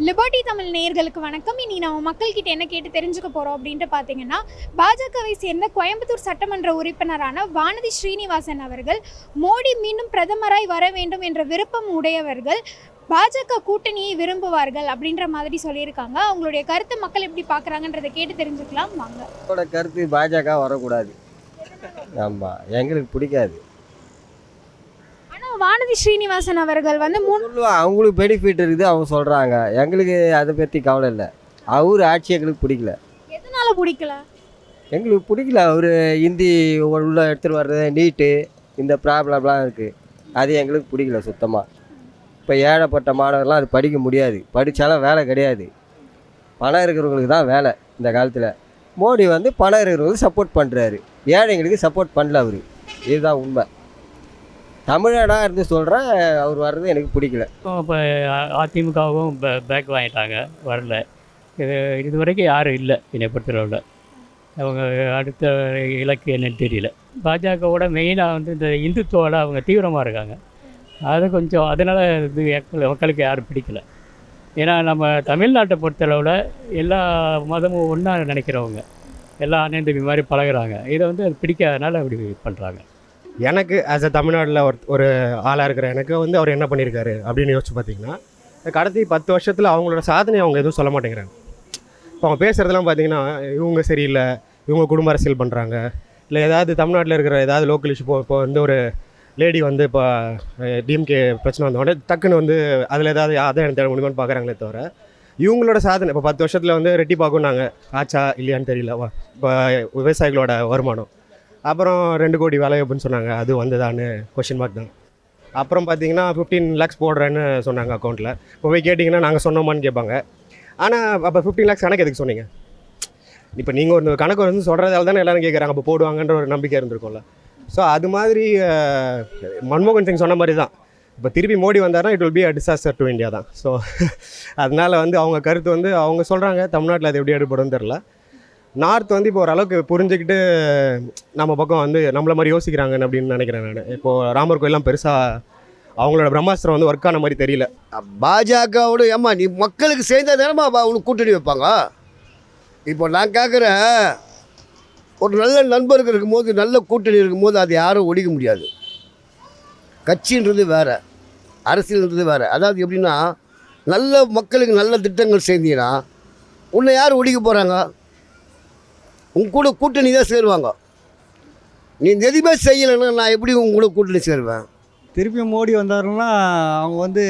Liberty Tamil நேயர்களுக்கு வணக்கம். இனி நம்ம மக்கள்கிட்ட என்ன கேட்டு தெரிஞ்சுக்க போகிறோம் அப்படின்ட்டு பார்த்தீங்கன்னா பாஜகவை சேர்ந்த கோயம்புத்தூர் சட்டமன்ற உறுப்பினரான வானதி ஸ்ரீனிவாசன் அவர்கள் மோடி மீண்டும் பிரதமராய் வர வேண்டும் என்ற விருப்பம் உடையவர்கள் பாஜக கூட்டணியை விரும்புவார்கள் அப்படின்ற மாதிரி சொல்லியிருக்காங்க. அவங்களுடைய கருத்து மக்கள் எப்படி பார்க்குறாங்கன்றதை கேட்டு தெரிஞ்சுக்கலாம். வாங்க. கருத்து பாஜக வரக்கூடாது. ஆமாம் எங்களுக்கு பிடிக்காது. வானதி ஸ்ரீனிவாசன் அவர்கள் வந்து சொல்லுவா அவங்களுக்கு பெனிஃபிட் இருக்குது அவங்க சொல்கிறாங்க எங்களுக்கு அதை பற்றி கவலை இல்லை. அவர் ஆட்சி எங்களுக்கு பிடிக்கல. எதனால பிடிக்கல? எங்களுக்கு பிடிக்கல. அவர் ஹிந்தி உள்ள எடுத்துகிட்டு வர்றது நீட்டு இந்த ப்ராப்ளம்லாம் இருக்குது அது எங்களுக்கு பிடிக்கல சுத்தமாக இப்போ ஏழைப்பட்ட மாணவர்லாம் அது படிக்க முடியாது. படித்தாலும் வேலை கிடையாது. பணம் இருக்கிறவங்களுக்கு தான் வேலை இந்த காலத்தில். மோடி வந்து பணம் இருக்கிறவங்களுக்கு சப்போர்ட் பண்ணுறாரு ஏழைங்களுக்கு சப்போர்ட் பண்ணல அவர். இதுதான் உண்மை. தமிழனாக இருந்து சொல்கிறேன் அவர் வர்றது எனக்கு பிடிக்கல. இப்போ அதிமுகவும் பேக் வாங்கிட்டாங்க வரல. இது இது வரைக்கும் யாரும் இல்லை என்னை பொறுத்தளவில். அவங்க அடுத்த இலக்கு என்னன்னு தெரியல. பாஜகவோட மெயினாக வந்து இந்த இந்துத்துவோட அவங்க தீவிரமாக இருக்காங்க. அது கொஞ்சம் அதனால் இது மக்களுக்கு யாரும் பிடிக்கல. ஏன்னா நம்ம தமிழ்நாட்டை பொறுத்தளவில் எல்லா மதமும் ஒன்றா நினைக்கிறவங்க. எல்லா அண்ணன் தம்பி மாதிரி பழகுறாங்க. இதை வந்து அது பிடிக்காதனால அப்படி பண்ணுறாங்க எனக்கு ஆஸ் அ தமிழ்நாட்டில் ஒரு ஒரு ஆளாக இருக்கிற எனக்கு வந்து அவர் என்ன பண்ணியிருக்காரு அப்படின்னு யோசிச்சு பார்த்தீங்கன்னா கடத்தி பத்து வருஷத்தில் அவங்களோட சாதனை அவங்க எதுவும் சொல்ல மாட்டேங்கிறாங்க. இப்போ அவங்க பேசுகிறதெல்லாம் பார்த்தீங்கன்னா இவங்க சரியில்லை இவங்க குடும்ப அரசியல் பண்ணுறாங்க இல்லை ஏதாவது தமிழ்நாட்டில் இருக்கிற ஏதாவது லோக்கல் இஷ்யூ இப்போ இப்போ வந்து ஒரு லேடி வந்து இப்போ டிஎம்கே பிரச்சனை வந்த உடனே டக்குன்னு வந்து அதில் ஏதாவது ஆதாயம் தேட முடியுமான்னு பார்க்குறாங்களே தவிர இவங்களோட சாதனை இப்போ பத்து வருஷத்தில் வந்து ரெட்டி பார்க்கும்னாங்க ஆச்சா இல்லையான்னு தெரியல வா- இப்போ விவசாயிகளோட வருமானம். அப்புறம் ரெண்டு கோடி வேலைவாய்ப்புன்னு சொன்னாங்க. அது வந்ததான்னு கொஷின் மார்க் தான். அப்புறம் பார்த்தீங்கன்னா ஃபிஃப்டீன் லேக்ஸ் போடுறேன்னு சொன்னாங்க அக்கௌண்ட்டில் இப்போ போய் கேட்டிங்கன்னா நாங்கள் சொன்னோமான்னு கேட்பாங்க. ஆனால் அப்போ ஃபிஃப்டீன் லேக்ஸ் கணக்கு எதுக்கு சொன்னீங்க? இப்போ நீங்கள் ஒரு கணக்கு வந்து சொல்கிறதால தானே எல்லாரும் கேட்குறாங்க அப்போ போடுவாங்கன்ற ஒரு நம்பிக்கை இருந்திருக்கும்ல. ஸோ அது மாதிரி மன்மோகன் சிங் சொன்ன மாதிரி தான். இப்போ திருப்பி மோடி வந்தார்னா it will be a disaster to India தான். ஸோ அதனால் வந்து அவங்க கருத்து வந்து அவங்க சொல்கிறாங்க தமிழ்நாட்டில் அது எப்படி எடுபடும் தெரில நார்த் வந்து இப்போ ஓரளவுக்கு புரிஞ்சுக்கிட்டு நம்ம பக்கம் வந்து நம்மள மாதிரி யோசிக்கிறாங்க அப்படின்னு நினைக்கிறேன் நான். இப்போது ராமர் கோயிலாம் பெருசாக அவங்களோட பிரம்மாஸ்திரம் வந்து ஒர்க் ஆன மாதிரி தெரியல. பாஜகவோட ஏம்மா நீ மக்களுக்கு சேர்ந்தா தானேம்மா அவனுக்கு கூட்டணி வைப்பாங்க? இப்போ நான் கேட்குறேன் ஒரு நல்ல நண்பர்கள் இருக்கும்போது நல்ல கூட்டணி இருக்கும்போது அதை யாரும் ஒழிக்க முடியாது. கட்சின்றது வேறு அரசியல்ன்றது வேறு. அதாவது எப்படின்னா நல்ல மக்களுக்கு நல்ல திட்டங்கள் செய்தீங்கன்னா உன்னை யார் ஒழிக்க போகிறாங்க உன் கூட கூட்டணி தான் சேருவாங்க. நீ எதுவுமே செய்யலைன்னா நான் எப்படி உங்க கூட கூட்டணி சேருவேன்? திருப்பி மோடி வந்தாருன்னா அவங்க வந்து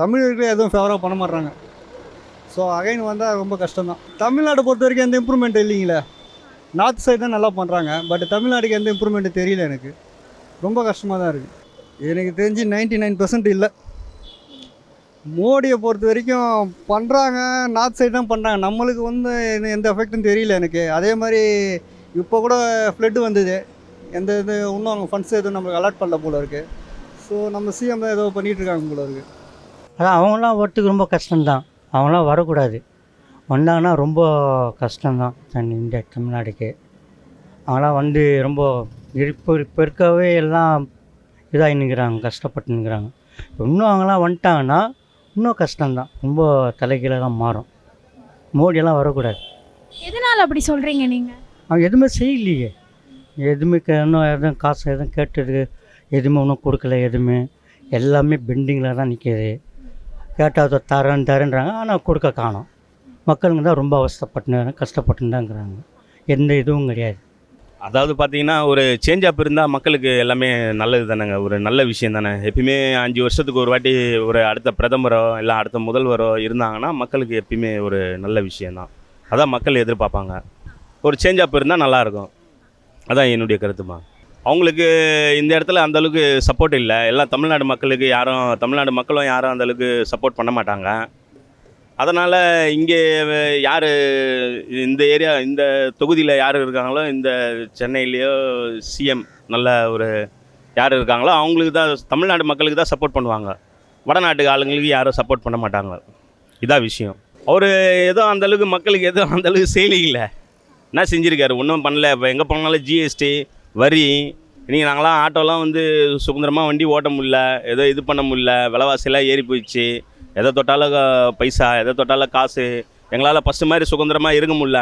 தமிழர்களுக்கு எதுவும் ஃபேவராக பண்ண மாட்றாங்க. ஸோ அகைன் வந்தால் ரொம்ப கஷ்டம்தான். தமிழ்நாடு பொறுத்த வரைக்கும் எந்த இம்ப்ரூவ்மெண்ட் இல்லைங்களே. நார்த் சைடு தான் நல்லா பண்ணுறாங்க பட் தமிழ்நாட்டுக்கு எந்த இம்ப்ரூவ்மெண்ட்டு தெரியல எனக்கு. ரொம்ப கஷ்டமாக தான் இருக்குது எனக்கு தெரிஞ்சு நைன்டி நைன் பர்சன்ட் இல்லை. மோடியை பொறுத்த வரைக்கும் பண்ணுறாங்க நார்த் சைடு தான் பண்ணுறாங்க நம்மளுக்கு வந்து எந்த- எந்த எஃபெக்ட்டும் தெரியல எனக்கு. அதே மாதிரி இப்போ கூட ஃப்ளட்டு வந்தது. எந்த இது இன்னும் அவங்க ஃபண்ட்ஸ் எதுவும் நம்மளுக்கு அலாட் பண்ணல போல இருக்குது ஸோ நம்ம சிஎம் ஏதோ பண்ணிகிட்ருக்காங்க இருக்காங்க போல இருக்குது அதான் அவங்களாம் வரத்துக்கு ரொம்ப கஷ்டம்தான். அவங்களாம் வரக்கூடாது. வந்தாங்கன்னா ரொம்ப கஷ்டம்தான். தன் இந்த தமிழ்நாடுக்கு அவங்களாம் வந்து ரொம்ப இப்போ இப்போ இருக்கவே எல்லாம் இதாக நிற்கிறாங்க கஷ்டப்பட்டு நிற்கிறாங்க இன்னும் அவங்களாம் வந்துட்டாங்கன்னா இன்னும் கஷ்டம்தான். ரொம்ப தலைகீழ தான் மாறும். மோடியெல்லாம் வரக்கூடாது. எதனால அப்படி சொல்கிறீங்க நீங்கள் அவன் எதுவுமே செய்யலையே. எதுவுமே இன்னும் எதுவும் காசு எதுவும் கேட்டது எதுவுமே ஒன்றும் கொடுக்கல எதுவுமே. எல்லாமே பெண்டிங்கில் தான் நிற்கிது கேட்டால் தரேன் தரேன்றாங்க. ஆனால் கொடுக்க காணோம். மக்களுங்க தான் ரொம்ப அவஸ்தைப்பட்டு கஷ்டப்பட்டு தாங்கிறாங்க எந்த இதுவும் கிடையாது. அதாவது பார்த்தீங்கன்னா ஒரு சேஞ்ச் அப் இருந்தால் மக்களுக்கு எல்லாமே நல்லது தானேங்க. ஒரு நல்ல விஷயம் தானே. எப்பயுமே அஞ்சு வருஷத்துக்கு ஒரு வாட்டி ஒரு அடுத்த பிரதமரோ இல்லை அடுத்த முதல்வரோ இருந்தாங்கன்னா மக்களுக்கு எப்பயுமே ஒரு நல்ல விஷயந்தான் அதான் மக்கள் எதிர்பார்ப்பாங்க. ஒரு சேஞ்ச் அப் இருந்தால் நல்லாயிருக்கும் அதான் என்னுடைய கருத்துமா. அவங்களுக்கு இந்த இடத்துல அந்தளவுக்கு சப்போர்ட் இல்லை. எல்லாம் தமிழ்நாடு மக்களுக்கு யாரும் தமிழ்நாடு மக்களும் யாரும் அந்த அளவுக்கு சப்போர்ட் பண்ண மாட்டாங்க. அதனால் இங்கே யார் இந்த ஏரியா இந்த தொகுதியில் யார் இருக்காங்களோ இந்த சென்னையிலேயோ சிஎம் நல்ல ஒரு யார் இருக்காங்களோ அவங்களுக்கு தான் தமிழ்நாடு மக்களுக்கு தான் சப்போர்ட் பண்ணுவாங்க. வடநாட்டு ஆளுங்களுக்கு யாரும் சப்போர்ட் பண்ண மாட்டாங்க. இதான் விஷயம். அவர் ஏதோ அந்தளவுக்கு மக்களுக்கு எதுவும் அந்தளவுக்கு அளவுக்கு செய்யலைங்களே என்ன செஞ்சுருக்காரு? ஒன்றும் பண்ணல. இப்போ எங்கே போனாலும் ஜிஎஸ்டி வரி நீங்கள் நாங்களாம் ஆட்டோலாம் வந்து சுதந்திரமாக வண்டி ஓட்ட முடியல ஏதோ இது பண்ண முடியல விலைவாசியெல்லாம் ஏறி போயிடுச்சு. எதை தொட்டாலும் பைசா எதை தொட்டாலும் காசு. எங்களால் ஃபஸ்ட்டு மாதிரி சுதந்திரமாக இருக்க முடியல.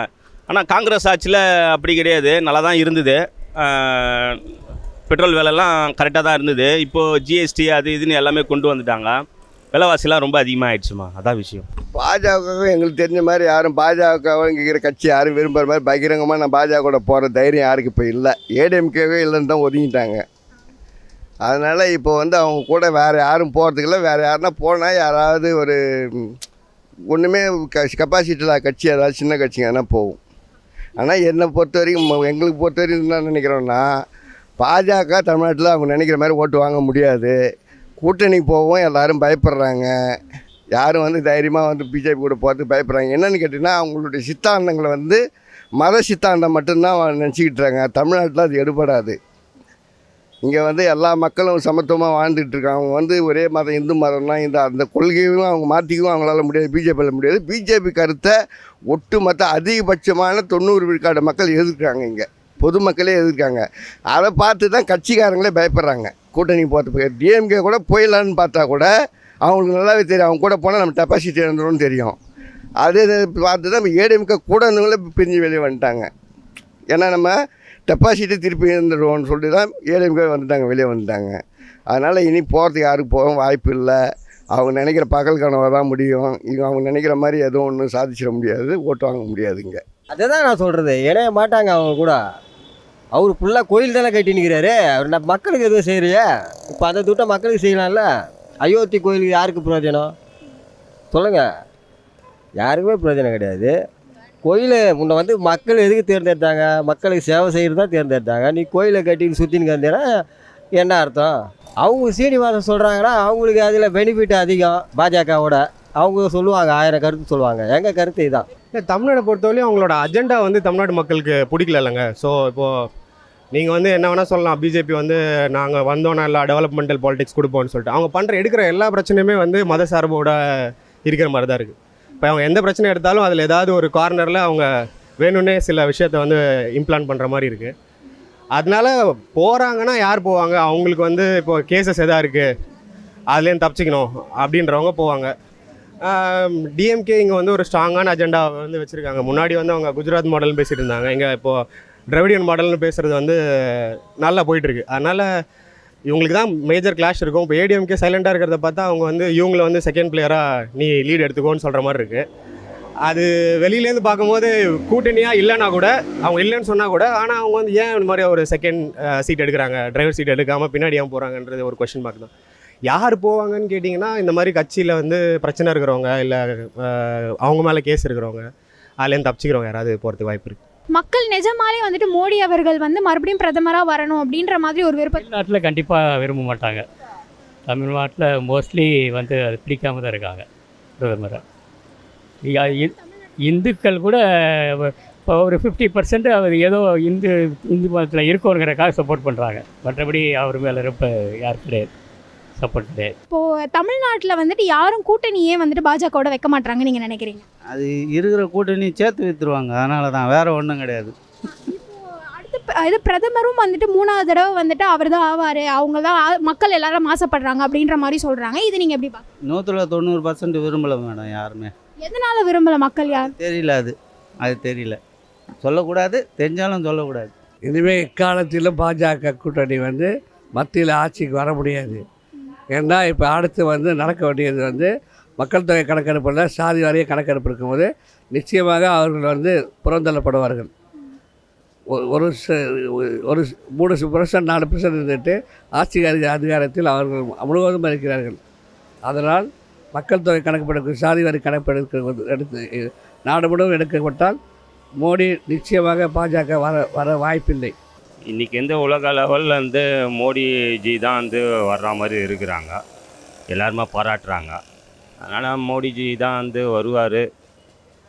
ஆனால் காங்கிரஸ் ஆட்சியில் அப்படி கிடையாது. நல்லா தான் இருந்தது. பெட்ரோல் விலைலாம் கரெக்டாக தான் இருந்தது. இப்போது ஜிஎஸ்டி அது இதுன்னு எல்லாமே கொண்டு வந்துட்டாங்க. விலைவாசிலாம் ரொம்ப அதிகமாகிடுச்சுமா அதான் விஷயம். பாஜக எங்களுக்கு தெரிஞ்ச மாதிரி யாரும் பாஜக கட்சி யாரும் விரும்புகிற மாதிரி பகிரங்கமாக நான் பாஜக கூட போகிற தைரியம் யாருக்கு இப்போ இல்லை. ஏடிஎம்கேவே இல்லைன்னு தான் ஒதுங்கிட்டாங்க. அதனால் இப்போ வந்து அவங்க கூட வேறு யாரும் போகிறதுக்கு இல்லை வேறு யாருன்னா போனால் யாராவது ஒரு ஒன்றுமே க கெப்பாசிட்டி கட்சி ஏதாவது சின்ன கட்சிங்க எதனா போகும். ஆனால் என்னை பொறுத்த வரைக்கும் ம- எங்களுக்கு பொறுத்த வரைக்கும் என்ன நினைக்கிறோன்னா பாஜக தமிழ்நாட்டில் அவங்க நினைக்கிற மாதிரி ஓட்டு வாங்க முடியாது. கூட்டணி போகவும் எல்லோரும் பயப்படுறாங்க. யாரும் வந்து தைரியமாக வந்து பிஜேபி கூட போகிறதுக்கு பயப்படுறாங்க. என்னென்னு கேட்டிங்கன்னா அவங்களுடைய சித்தாந்தங்களை வந்து மத சித்தாந்தம் மட்டும்தான் நினச்சிக்கிட்டு இருக்காங்க. தமிழ்நாட்டில் அது எடுபடாது. இங்கே வந்து எல்லா மக்களும் சமத்துவமாக வாழ்ந்துட்டுருக்காங்க அவங்க வந்து ஒரே மதம் இந்து மதம்னா இந்த அந்த கொள்கையும் அவங்க மாற்றிக்கவும் அவங்களால முடியாது பிஜேபியில் முடியாது. பிஜேபி கருத்தை ஒட்டுமொத்த அதிகபட்சமான தொண்ணூறு விழுக்காடு மக்கள் எதிர்க்கிறாங்க இங்கே. பொதுமக்களே எதிர்க்காங்க அதை பார்த்து தான் கட்சிக்காரங்களே பயப்படுறாங்க. கூட்டணி போகிறதுக்கு டிஎம்கே கூட போயிடலான்னு பார்த்தா கூட அவங்களுக்கு நல்லாவே தெரியும். அவங்க கூட போனால் நம்ம டெபாசிட்டி இழந்துடும் தெரியும். அதே பார்த்து தான் ஏடிஎம்கே கூட இருந்தவங்களே பிரிஞ்சு வெளியே வந்துட்டாங்க. ஏன்னா நம்ம டெபாசிட்டி திருப்பி இருந்துடுவோம்னு சொல்லிட்டு தான் ஏடிஎம்கே வந்துட்டாங்க வெளியே வந்துட்டாங்க. அதனால் இனி போகிறதுக்கு யாருக்கும் போக வாய்ப்பு இல்லை. அவங்க நினைக்கிற பகல் கனவை தான் முடியும். இவங்க அவங்க நினைக்கிற மாதிரி எதுவும் ஒன்றும் சாதிச்சிட முடியாது ஓட்டு வாங்க முடியாதுங்க அதை தான் நான் சொல்கிறது இணைய மாட்டாங்க அவங்க கூட. அவர் ஃபுல்லாக கோயில் தானே கட்டி நிற்கிறாரு அவர் நான் மக்களுக்கு எதுவும் செய்யலையே? இப்போ அதை துட்டை மக்களுக்கு செய்யலாம்ல? அயோத்தி கோயிலுக்கு யாருக்கு பிரயோஜனம்? சொல்லுங்கள் யாருக்குமே பிரயோஜனம் கிடையாது. கோயில் உன்னை வந்து மக்கள் எதுக்கு தேர்ந்தெடுத்தாங்க? மக்களுக்கு சேவை செய்கிறது தான் தேர்ந்தெடுத்தாங்க. நீ கோயிலை கட்டின்னு சுற்றின்னு வந்தேன்னா என்ன அர்த்தம்? அவங்க சீனிவாசன் சொல்கிறாங்கன்னா அவங்களுக்கு அதில் பெனிஃபிட் அதிகம் பாஜகவோட. அவங்க சொல்லுவாங்க ஆயிரம் கருத்து சொல்லுவாங்க. எங்கள் கருத்து இதான். இல்லை தமிழ்நாடை பொறுத்தவரையும் அவங்களோட அஜெண்டா வந்து தமிழ்நாடு மக்களுக்கு பிடிக்கல இல்லைங்க ஸோ இப்போது நீங்கள் வந்து என்ன வேணால் சொல்லலாம். பிஜேபி வந்து நாங்கள் வந்தோன்னா எல்லா டெவலப்மெண்டல் பாலிடிக்ஸ் கொடுப்போம்னு சொல்லிட்டு. அவங்க பண்ணுற எடுக்கிற எல்லா பிரச்சனையுமே வந்து மத சார்போட இருக்கிற மாதிரி தான் இருக்குது இப்போ அவங்க எந்த பிரச்சனை எடுத்தாலும் அதில் ஏதாவது ஒரு கார்னரில் அவங்க வேணும்னே சில விஷயத்த வந்து இம்ப்ளான் பண்ணுற மாதிரி இருக்குது அதனால போகிறாங்கன்னா யார் போவாங்க? அவங்களுக்கு வந்து இப்போ கேசஸ் எதாக இருக்குது அதுலேருந்து தப்பிச்சிக்கணும் அப்படின்றவங்க போவாங்க. டிஎம்கே இங்கே வந்து ஒரு ஸ்ட்ராங்கான அஜெண்டா வந்து வச்சுருக்காங்க. முன்னாடி வந்து அவங்க குஜராத் மாடல்னு பேசிகிட்டு இருந்தாங்க. இங்கே இப்போது திராவிடியன் மாடல்னு பேசுகிறது வந்து நல்லா போயிட்டுருக்கு அதனால் இவங்களுக்கு தான் மேஜர் கிளாஷ் இருக்கும். இப்போ ஏடிஎம்கே சைலண்டாக இருக்கிறத பார்த்தா அவங்க வந்து இவங்கள வந்து செகண்ட் பிளேயராக நீ லீட் எடுத்துக்கோன்னு சொல்கிற மாதிரி இருக்குது அது வெளியிலேருந்து பார்க்கும்போது கூட்டணியாக இல்லைன்னா கூட அவங்க இல்லைன்னு சொன்னால் கூட ஆனால் அவங்க வந்து ஏன் இந்த மாதிரி ஒரு செகண்ட் சீட் எடுக்கிறாங்க? டிரைவர் சீட் எடுக்காமல் பின்னாடி ஏன் போகிறாங்கன்றது ஒரு கொஷின் மார்க் தான். யார் போவாங்கன்னு கேட்டிங்கன்னா இந்த மாதிரி கட்சியில் வந்து பிரச்சனை இருக்கிறவங்க இல்லை அவங்க மேலே கேஸ் இருக்கிறவங்க அதுலேருந்து தப்பிச்சிக்கிறவங்க யாராவது போகிறதுக்கு வாய்ப்பு இருக்குது மக்கள் நிஜமாலே வந்துட்டு மோடி அவர்கள் வந்து மறுபடியும் பிரதமராக வரணும் அப்படின்ற மாதிரி ஒரு விருப்பம் தமிழ்நாட்டில் கண்டிப்பாக விரும்ப மாட்டாங்க. தமிழ்நாட்டில் மோஸ்ட்லி வந்து அது பிடிக்காம தான் இருக்காங்க பிரதமரை. இ- இந்துக்கள் கூட இப்போ ஒரு ஃபிஃப்டி பர்சன்ட் அவர் ஏதோ இந்து இந்து மதத்தில் இருக்கோங்கிறக்காக சப்போர்ட் பண்ணுறாங்க மற்றபடி அவர் மேலே ரொம்ப யார் கிடையாது. சப்போர்ட் கிடையாது இப்போது தமிழ்நாட்டில் வந்துட்டு யாரும் கூட்டணியே வந்துட்டு பாஜகவோட வைக்க மாட்டாங்கன்னு நீங்கள் நினைக்கிறீங்க? அது இருக்கிற கூட்டணி சேர்த்து விற்றுருவாங்க அதனால தான் வேறு ஒன்றும் கிடையாது. அடுத்து ப- இது பிரதமரும் வந்துட்டு மூணாவது தடவை வந்துட்டு அவர் தான் ஆவார். அவங்க தான் மக்கள் எல்லாரும் மாசப்படுறாங்க அப்படின்ற மாதிரி சொல்கிறாங்க இது நீங்கள் எப்படி பார்க்க நூற்றில் தொண்ணூறு பர்சன்ட் விரும்பலை மேடம் யாருமே. எதனால் விரும்பல மக்கள் யார்? தெரியல அது. அது தெரியல. சொல்லக்கூடாது. தெரிஞ்சாலும் சொல்லக்கூடாது. இனிமேல் இக்காலத்தில் பாஜக கூட்டணி வந்து மத்தியில் ஆட்சிக்கு வர முடியாது. ஏன்னா இப்போ அடுத்து வந்து நடக்க வேண்டியது வந்து மக்கள் தொகை கணக்கெடுப்பில் சாதி வாரிய கணக்கெடுப்பு இருக்கும்போது நிச்சயமாக அவர்கள் வந்து புறந்தள்ளப்படுவார்கள். ஒ- ஒரு ச- ஒரு மூணு பர்சன்ட் நாலு பர்சன்ட் இருந்துட்டு ஆட்சி அதிக அதிகாரத்தில் அவர்கள் முழுவதும் இருக்கிறார்கள். அதனால் மக்கள் தொகை கணக்கெடுப்பு சாதி வாரி கணக்கெடுக்க எடுத்து நாடு முழுவதும் எடுக்கப்பட்டால் மோடி நிச்சயமாக பாஜக வர வர வாய்ப்பில்லை. இன்றைக்கி எந்த உலக லெவலில் வந்து மோடிஜி தான் வந்து வர்ற மாதிரி இருக்கிறாங்க. எல்லாருமே பாராட்டுறாங்க. அதனால் மோடிஜி தான் வந்து வருவார்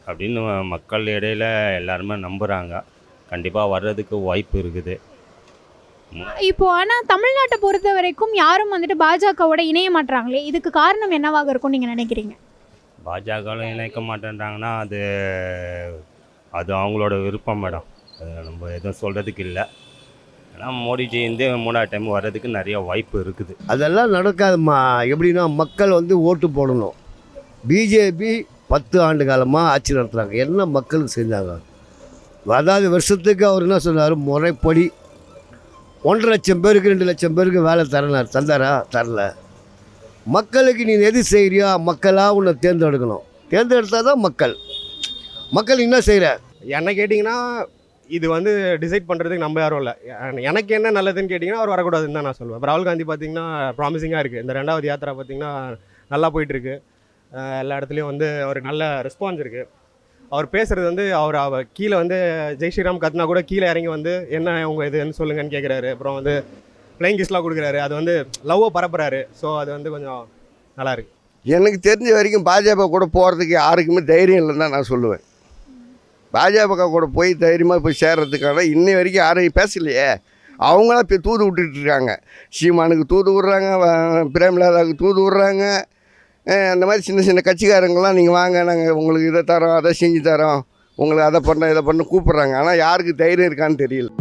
அப்படின்னு மக்கள் இடையில எல்லாருமே நம்புகிறாங்க கண்டிப்பாக வர்றதுக்கு வாய்ப்பு இருக்குது. இப்போ ஆனால் தமிழ்நாட்டை பொறுத்த வரைக்கும் யாரும் வந்துட்டு பாஜகவோட இணைய மாட்றாங்களே இதுக்கு காரணம் என்னவாக இருக்கும் நீங்கள் நினைக்கிறீங்க? பாஜகவில் இணைக்க மாட்டேன்றாங்கன்னா அது அது அவங்களோட விருப்பம் மேடம். அது நம்ம எதுவும் சொல்கிறதுக்கு இல்லை. ஆனால் மோடிஜி வந்து மூணாவது டைம் வர்றதுக்கு நிறைய வாய்ப்பு இருக்குது. அதெல்லாம் நடக்காதும்மா. எப்படின்னா மக்கள் வந்து ஓட்டு போடணும். பிஜேபி பத்து ஆண்டு காலமாக ஆட்சி நடத்துகிறாங்க என்ன மக்களுக்கு செஞ்சாங்க? அதாவது வருஷத்துக்கு அவர் என்ன சொன்னார்? முறைப்படி ஒன்றரை லட்சம் பேருக்கு ரெண்டு லட்சம் பேருக்கு வேலை தரனார் தந்தாரா? தரல. மக்களுக்கு நீ எது செய்கிறியோ மக்களாக உன்னை தேர்ந்தெடுக்கணும். தேர்ந்தெடுத்தால் தான் மக்கள். மக்கள் என்ன செய்கிற என்ன கேட்டிங்கன்னா இது வந்து டிசைட் பண்ணுறதுக்கு நம்ம யாரும் இல்லை. எனக்கு என்ன நல்லதுன்னு கேட்டிங்கன்னா அவர் வரக்கூடாதுன்னு தான் நான் சொல்லுவேன். ராகுல் காந்தி பார்த்தீங்கன்னா ப்ராமிசிங்காக இருக்குது இந்த ரெண்டாவது யாத்திரா பார்த்தீங்கன்னா நல்லா போயிட்டுருக்கு எல்லா இடத்துலையும் வந்து ஒரு நல்ல ரெஸ்பான்ஸ் இருக்குது அவர் பேசுகிறது வந்து அவர் அவ கீழே வந்து ஜெய் ஸ்ரீராம் கத்னா கூட கீழே இறங்கி வந்து என்ன உங்கள் இதுன்னு சொல்லுங்கன்னு கேட்குறாரு அப்புறம் வந்து பிளேயிங் கிஸ்லாம் கொடுக்குறாரு. அது வந்து லவ்வை பரப்புறாரு. ஸோ அது வந்து கொஞ்சம் நல்லாயிருக்கு எனக்கு தெரிஞ்ச வரைக்கும் பாஜக கூட போகிறதுக்கு யாருக்குமே தைரியம் இல்லைன்னு தான் நான் சொல்லுவேன். பாஜக கூட போய் தைரியமாக போய் சேர்றதுக்கான இன்னை வரைக்கும் யாரும் பேசலையே. அவங்களாம் இப்போ தூது விட்டுட்டு இருக்காங்க. சீமானுக்கு தூது விட்றாங்க பிரேமலாதாவுக்கு தூது விட்றாங்க. அந்த மாதிரி சின்ன சின்ன கட்சிக்காரங்களாம் நீங்கள் வாங்க நாங்கள் உங்களுக்கு இதை தரோம் அதை செஞ்சு தரோம். உங்களுக்கு அதை பண்ண இதை பண்ண கூப்பிட்றாங்க. ஆனால் யாருக்கு தைரியம் இருக்கான்னு தெரியல.